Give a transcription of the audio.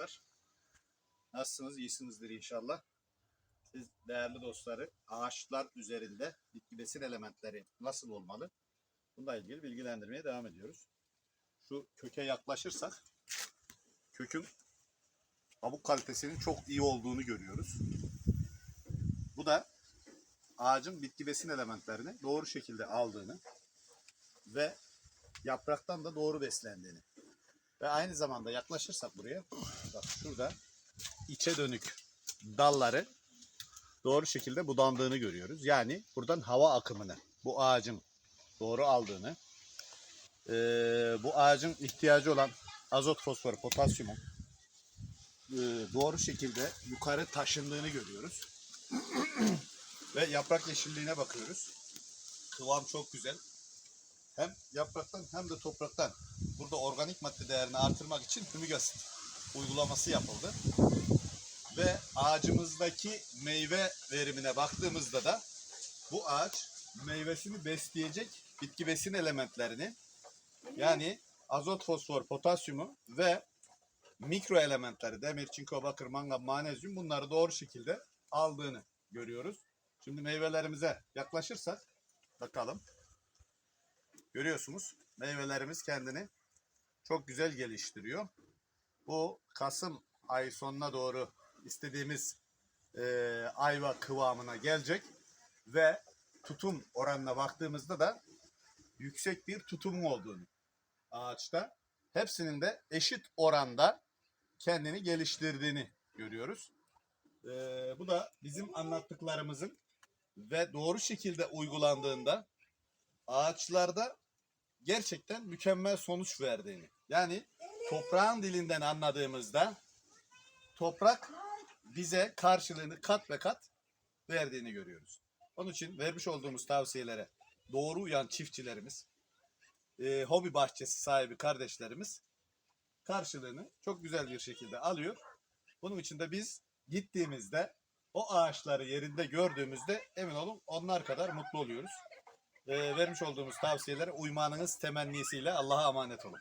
dostlar. Nasılsınız? İyisinizdir inşallah. Siz değerli dostları ağaçlar üzerinde bitki besin elementleri nasıl olmalı? Bununla ilgili bilgilendirmeye devam ediyoruz. Şu köke yaklaşırsak kökün kabuk kalitesinin çok iyi olduğunu görüyoruz. Bu da ağacın bitki besin elementlerini doğru şekilde aldığını ve yapraktan da doğru beslendiğini. Ve aynı zamanda yaklaşırsak buraya bak şurada içe dönük dalları doğru şekilde budandığını görüyoruz. Yani buradan hava akımını bu ağacın doğru aldığını eee, bu ağacın ihtiyacı olan azot, fosfor, potasyumun eee, doğru şekilde yukarı taşındığını görüyoruz. Ve yaprak yeşilliğine bakıyoruz. Kıvam çok güzel. Hem yapraktan hem de topraktan burada organik madde değerini artırmak için hümik asit uygulaması yapıldı. Ve ağacımızdaki meyve verimine baktığımızda da bu ağaç meyvesini besleyecek bitki besin elementlerini yani azot, fosfor, potasyumu ve mikro elementleri demir, çinko, bakır, mangan, manezyum bunları doğru şekilde aldığını görüyoruz. Şimdi meyvelerimize yaklaşırsak bakalım. Görüyorsunuz meyvelerimiz kendini çok güzel geliştiriyor. Bu Kasım ay sonuna doğru istediğimiz e, ayva kıvamına gelecek ve tutum oranına baktığımızda da yüksek bir tutum olduğunu ağaçta hepsinin de eşit oranda kendini geliştirdiğini görüyoruz. E, bu da bizim anlattıklarımızın ve doğru şekilde uygulandığında ağaçlarda gerçekten mükemmel sonuç verdiğini. Yani toprağın dilinden anladığımızda toprak bize karşılığını kat ve kat verdiğini görüyoruz. Onun için vermiş olduğumuz tavsiyelere doğru uyan çiftçilerimiz, e, hobi bahçesi sahibi kardeşlerimiz karşılığını çok güzel bir şekilde alıyor. Bunun için de biz gittiğimizde o ağaçları yerinde gördüğümüzde emin olun onlar kadar mutlu oluyoruz. E, vermiş olduğumuz tavsiyelere uymanınız temennisiyle Allah'a emanet olun.